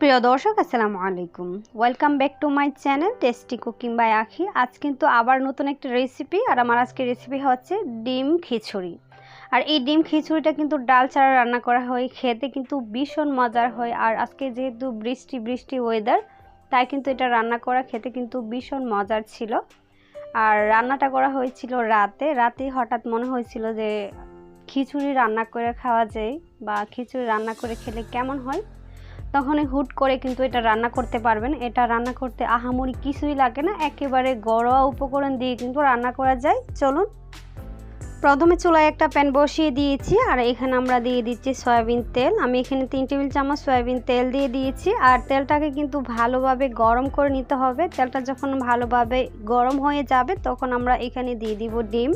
প্রিয় দর্শক, আসসালামু আলাইকুম। Welcome back to my channel tasty cooking by Akhi আজ কিন্তু আবার নতুন একটা রেসিপি আর আমার আজকে রেসিপি হচ্ছে ডিম খিচুড়ি। আর এই ডিম খিচুড়িটা কিন্তু ডাল ছাড়া রান্না করা হয়, খেতে কিন্তু ভীষণ মজার হয়। আর আজকে যেহেতু বৃষ্টি বৃষ্টি ওয়েদার তাই কিন্তু এটা রান্না করা খেতে কিন্তু ভীষণ মজার ছিল। আর রান্নাটা করা হয়েছিল রাতে। রাতে হঠাৎ মনে হয়েছিল যে খিচুড়ি রান্না করে খাওয়া যায় বা খিচুড়ি রান্না করে খেলে কেমন হয়। তখনই হুট করে কিন্তু এটা রান্না করতে পারবেন। এটা রান্না করতে আহামরি কিছুই লাগে না। একেবারে ঘরোয়া উপকরণ দিয়ে কিন্তু রান্না করা যায়। চলুন। প্রথমে চুলায় একটা প্যান বসিয়ে দিয়েছি আর এখানে আমরা দিয়ে দিচ্ছি সয়াবিন তেল। আমি এখানে তিন টেবিল চামচ সয়াবিন তেল দিয়ে দিয়েছি আর তেলটাকে কিন্তু ভালোভাবে গরম করে নিতে হবে। তেলটা যখন ভালোভাবে গরম হয়ে যাবে তখন আমরা এখানে দিয়ে দিব ডিম।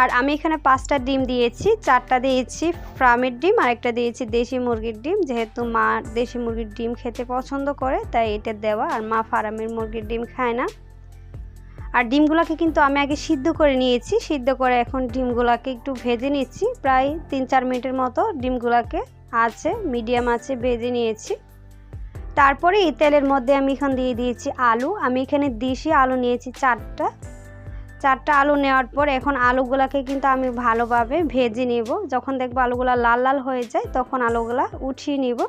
আর আমি এখানে পাঁচটা ডিম দিয়েছি, চারটা দিয়েছি ফার্মের ডিম আর একটা দিয়েছি দেশি মুরগির ডিম। যেহেতু মা দেশি মুরগির ডিম খেতে পছন্দ করে, তাই এটা দেওয়া। আর মা ফার্মের মুরগির ডিম খায় না। আর ডিমগুলোকে কিন্তু আমি আগে সিদ্ধ করে নিয়েছি। সিদ্ধ করে এখন ডিমগুলোকে একটু ভেজে নিচ্ছি। প্রায় তিন চার মিনিটের মতো ডিমগুলোকে আছে, মিডিয়াম আছে, ভেজে নিয়েছি। তারপরে এই তেলের মধ্যে আমি এখন দিয়ে দিয়েছি আলু। আমি এখানে দেশি আলু নিয়েছি চারটা। চারটা আলু নেওয়ার পর এখন আলুগুলাকে কিন্তু আমি ভালোভাবে ভেজে নেব। যখন দেখব আলুগুলা লাল লাল হয়ে যায়, তখন আলুগুলা উঠিয়ে নিব।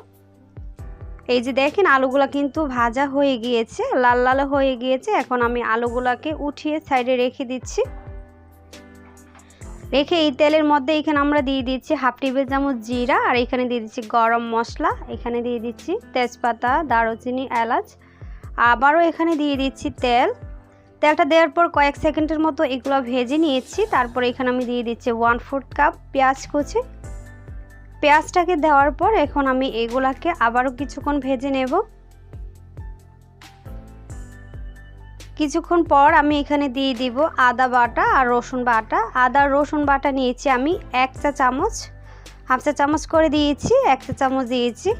এই যে দেখেন আলুগুলা কিন্তু ভাজা হয়ে গিয়েছে, লাল লাল হয়ে গিয়েছে। এখন আমি আলুগুলাকে উঠিয়ে সাইডে রেখে দিচ্ছি। রেখে এই তেলের মধ্যে এখানে আমরা দিয়ে দিচ্ছি হাফ টেবিল চামচ জিরা, আর এখানে দিয়ে দিচ্ছি গরম মশলা। এখানে দিয়ে দিচ্ছি তেজপাতা, দারুচিনি, এলাচ। আবারও এখানে দিয়ে দিচ্ছি তেল। তেলটা দেওয়ার পর কয়েক সেকেন্ডের মতো এগুলো ভেজে নিয়েছি। তারপর এখানে আমি দিয়ে দিচ্ছি ওয়ান ফোর্থ কাপ পেঁয়াজ কুচি। পেঁয়াজটাকে দেওয়ার পর এখন আমি এগুলাকে আবারও কিছুক্ষণ ভেজে নেব। কিছুক্ষণ পর আমি এখানে দিয়ে দিব আদা বাটা আর রসুন বাটা। আদা রসুন বাটা নিয়েছি আমি এক চা চামচ হাফ চা চামচ করে দিয়েছি, এক চা চামচ দিয়েছি।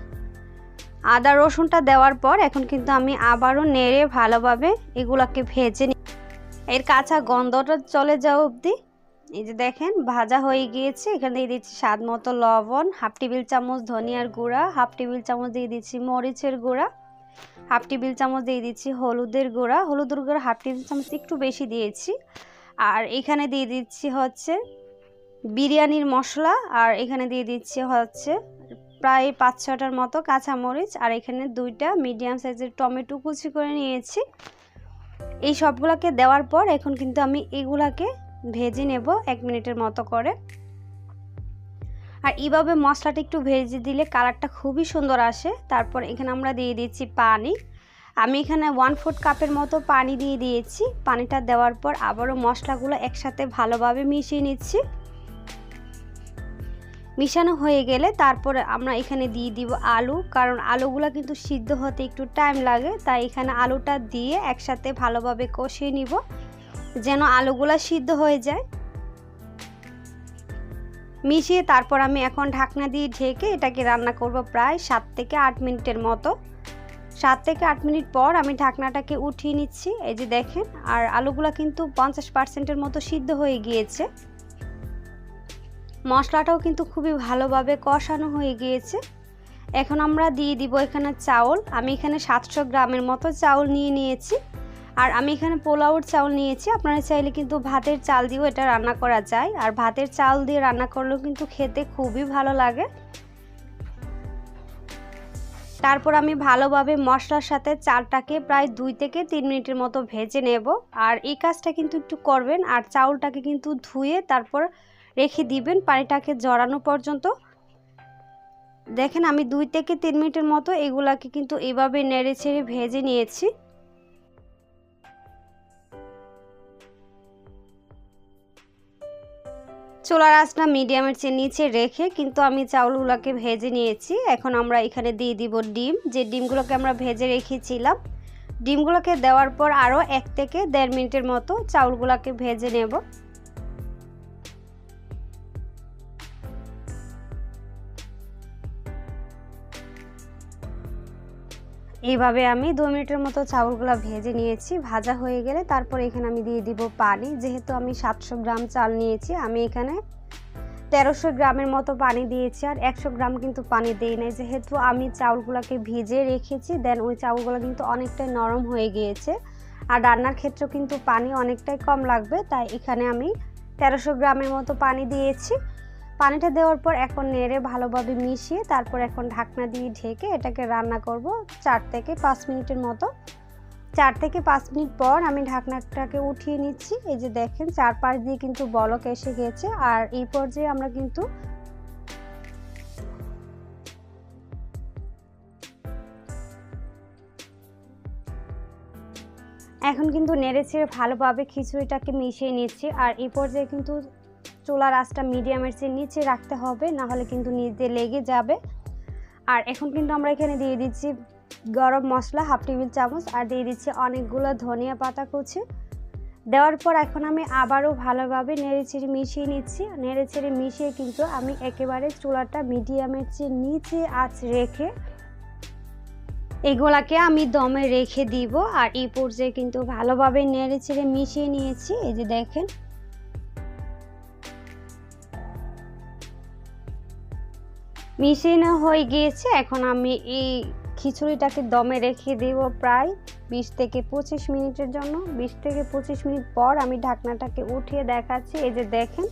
আদা রসুনটা দেওয়ার পর এখন কিন্তু আমি আবারও নেড়ে ভালোভাবে এগুলাকে ভেজে নিই এর কাঁচা গন্ধটা চলে যাওয়া অবধি এই যে দেখেন, ভাজা হয়ে গিয়েছে। এখানে দিয়ে দিচ্ছি স্বাদ মতো লবণ, হাফ টেবিল চামচ ধনিয়ার গুঁড়া, হাফ টেবিল চামচ দিয়ে দিচ্ছি মরিচের গুঁড়া, হাফ টেবিল চামচ দিয়ে দিচ্ছি হলুদের গুঁড়া। হলুদের গুঁড়া হাফ টেবিল চামচ একটু বেশি দিয়েছি। আর এখানে দিয়ে দিচ্ছি হচ্ছে বিরিয়ানির মশলা, আর এখানে দিয়ে দিচ্ছি হচ্ছে প্রায় পাঁচ, ছটার মতো কাঁচামরিচ আর এখানে দুইটা মিডিয়াম সাইজের টমেটো কুচি করে নিয়েছি। এই সবগুলোকে দেওয়ার পর এখন কিন্তু আমি এগুলাকে ভেজে নেব এক মিনিটের মতো করে। আর এইভাবে মশলাটা একটু ভেজে দিলে কালারটা খুবই সুন্দর আসে। তারপর এখানে আমরা দিয়ে দিচ্ছি পানি। আমি এখানে ওয়ান ফোর্থ কাপের মতো পানি দিয়ে দিয়েছি। পানিটা দেওয়ার পর আবারও মশলাগুলো একসাথে ভালোভাবে মিশিয়ে নিচ্ছি। মিশানো হয়ে গেলে তারপরে আমরা এখানে দিয়ে দিব আলু। কারণ আলুগুলো কিন্তু সিদ্ধ হতে একটু টাইম লাগে, তাই এখানে আলুটা দিয়ে একসাথে ভালোভাবে কষিয়ে নিব, যেন আলুগুলো সিদ্ধ হয়ে যায়। মিশিয়ে তারপর আমি এখন ঢাকনা দিয়ে ঢেকে এটাকে রান্না করব প্রায় সাত থেকে আট মিনিটের মতো। সাত থেকে আট মিনিট পর আমি ঢাকনাটাকে উঠিয়ে নিচ্ছি, এই যে দেখেন, আর আলুগুলো কিন্তু পঞ্চাশ পার্সেন্টের মতো সিদ্ধ হয়ে গিয়েছে। মশলাটাও কিন্তু খুবই ভালোভাবে কষানো হয়ে গিয়েছে। এখন আমরা দিয়ে দিব এখানে চাউল। আমি এখানে সাতশো গ্রামের মতো চাউল নিয়ে নিয়েছি। আর আমি এখানে পোলাওর চাউল নিয়েছি। আপনারা চাইলে কিন্তু ভাতের চাল দিয়েও এটা রান্না করা যায়। আর ভাতের চাল দিয়ে রান্না করলেও কিন্তু খেতে খুবই ভালো লাগে। তারপর আমি ভালোভাবে মশলার সাথে চালটাকে প্রায় দুই থেকে তিন মিনিটের মতো ভেজে নেব। আর এই কাজটা কিন্তু একটু করবেন। আর চাউলটাকে কিন্তু ধুয়ে তারপর রেখে দিবেন পানিটাকে জড়ানো পর্যন্ত। দেখেন আমি দুই থেকে তিন মিনিটের মতো এগুলাকে কিন্তু এভাবে নেড়ে ছেড়ে ভেজে নিয়েছি। চুলার আঁচটা মিডিয়ামের চেয়ে নিচে রেখে কিন্তু আমি চাউলগুলোকে ভেজে নিয়েছি। এখন আমরা এখানে দিয়ে দিব ডিম। যে ডিমগুলোকে আমরা ভেজে রেখেছিলাম, ডিমগুলোকে দেওয়ার পর আরও এক থেকে দেড় মিনিটের মতো চাউলগুলোকে ভেজে নেব। এইভাবে আমি দু মিনিটের মতো চাউলগুলো ভেজে নিয়েছি। ভাজা হয়ে গেলে তারপর এখানে আমি দিয়ে দিব পানি। যেহেতু আমি সাতশো গ্রাম চাল নিয়েছি, আমি এখানে তেরোশো গ্রামের মতো পানি দিয়েছি আর একশো গ্রাম কিন্তু পানি দিই নাই। যেহেতু আমি চাউলগুলোকে ভিজে রেখেছি, দেন ওই চাউলগুলো কিন্তু অনেকটাই নরম হয়ে গিয়েছে। আর রান্নার ক্ষেত্রেও কিন্তু পানি অনেকটাই কম লাগবে, তাই এখানে আমি তেরোশো গ্রামের মতো পানি দিয়েছি। পানিটা দেওয়ার পর এখন নেড়ে ভালোভাবে মিশিয়ে তারপর এখন ঢাকনা দিয়ে ঢেকে এটাকে রান্না করব চার থেকে পাঁচ মিনিটের মতো। চার থেকে পাঁচ মিনিট পর আমি ঢাকনাটাকে উঠিয়ে নিচ্ছি। এই যে দেখেন চার চারপাশ দিয়ে কিন্তু বলক এসে গেছে। আর এই পর্যায়ে আমরা কিন্তু এখন কিন্তু নেড়ে ছেড়ে ভালোভাবে খিচুড়িটাকে মিশিয়ে নিচ্ছি। আর এই পর্যায়ে কিন্তু চুলার আঁচটা মিডিয়ামের চেয়ে নিচে রাখতে হবে না হলে কিন্তু নিচে লেগে যাবে। আর এখন কিন্তু আমরা এখানে দিয়ে দিচ্ছি গরম মশলা, হাফ টেবিল চামচ, আর দিয়ে দিচ্ছি অনেকগুলো ধনিয়া পাতা কুচি। দেওয়ার পর এখন আমি আবারও ভালোভাবে নেড়েচেড়ে মিশিয়ে নিচ্ছি। নেড়েচেড়ে মিশিয়ে কিন্তু আমি একেবারে চুলাটা মিডিয়ামের চেয়ে নিচে আঁচ রেখে এগুলাকে আমি দমে রেখে দিব। আর এই পর্যায়ে কিন্তু ভালোভাবে নেড়েচেড়ে মিশিয়ে নিয়েছি। এই যে দেখেন মিশিয়ে হয়ে গিয়েছে। এখন আমি এই খিচুড়িটাকে দমে রেখে দেব প্রায় বিশ থেকে পঁচিশ মিনিটের জন্য। বিশ থেকে পঁচিশ মিনিট পর আমি ঢাকনাটাকে উঠিয়ে দেখাচ্ছি। এই যে দেখেন।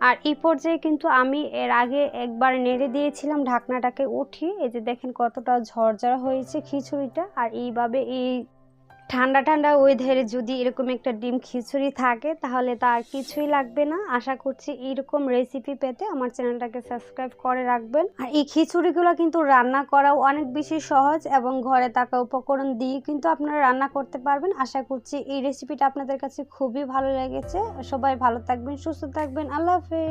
আর এই পর্যায়ে কিন্তু আমি এর আগে একবার নেড়ে দিয়েছিলাম ঢাকনাটাকে উঠিয়ে। এই যে দেখেন কতটা ঝরঝরা হয়েছে খিচুড়িটা। আর এইভাবে এই ঠান্ডা ঠান্ডা ওয়েদারে যদি এরকম একটা ডিম খিচুড়ি থাকে, তাহলে তার কিছুই লাগবে না। আশা করছি এইরকম রেসিপি পেতে আমার চ্যানেলটাকে সাবস্ক্রাইব করে রাখবেন। আর এই খিচুড়িগুলো কিন্তু রান্না করাও অনেক বেশি সহজ এবং ঘরে থাকা উপকরণ দিয়ে কিন্তু আপনারা রান্না করতে পারবেন। আশা করছি এই রেসিপিটা আপনাদের কাছে খুবই ভালো লেগেছে। সবাই ভালো থাকবেন, সুস্থ থাকবেন। আল্লাহ হাফেজ।